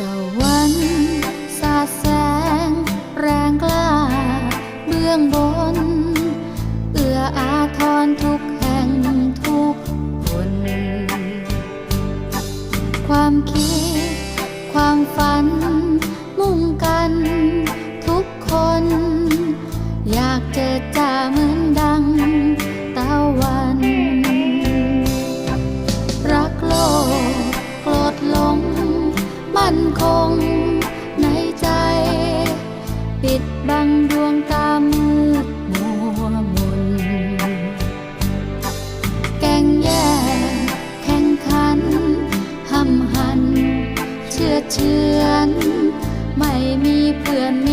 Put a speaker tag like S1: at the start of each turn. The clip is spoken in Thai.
S1: ตะวันสาดแสงแรงกล้า เบื้องบน เอื้ออาทรทุกแห่งทุกคน ความคิด ความฝัน ปิดบังดวงตามืดมัวมุนแก่งแย่งแข่งขันห้ำหัน เชื่อเชือน ไม่มีเพื่อน